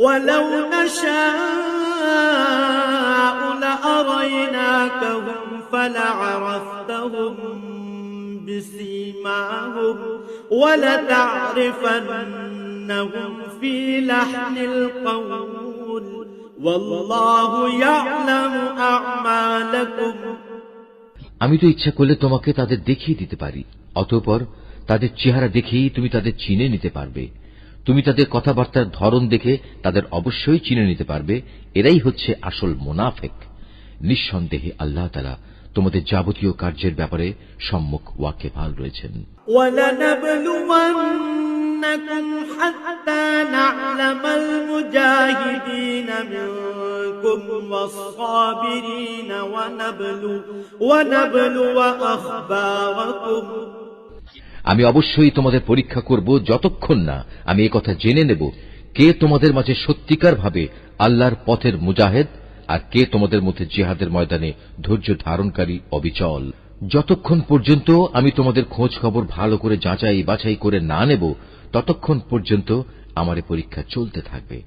ولو نشاء لأريناكهم فلعرفتهم بسيماهم ولتعرفنهم في لحن القول والله يعلم أعمالكم আমি তো ইচ্ছা করলে তোমাকে তাদের দেখিয়ে দিতে পারি অতঃপর তাদের চেহারা দেখেই তুমি তাদের চিনে নিতে পারবে তুমি তাদের কথাবার্তার ধরন দেখে তাদের অবশ্যই চিনে নিতে পারবে এরাই হচ্ছে আসল মোনাফেক নিঃসন্দেহে আল্লাহ তালা তোমাদের যাবতীয় কার্যের ব্যাপারে সম্মুখ ওয়াকেফাল রয়েছেন ولنبلونكم حتى نعلم المجاهدين منكم والصابرين ونبلو ونبلو أخباركم আমি অবশ্যই তোমাদের পরীক্ষা করব যতক্ষণ না আমি কথা জেনে নেব কে তোমাদের মাঝে সত্যিকার ভাবে আল্লাহর পথের মুজাহেদ আর কে তোমাদের মধ্যে জিহাদের ময়দানে ধৈর্য ধারণকারী অবিচল। যতক্ষণ পর্যন্ত আমি তোমাদের খোঁজ খবর ভালো করে যাচাই বাছাই করে না নেব, ততক্ষণ পর্যন্ত আমার পরীক্ষা চলতে থাকবে।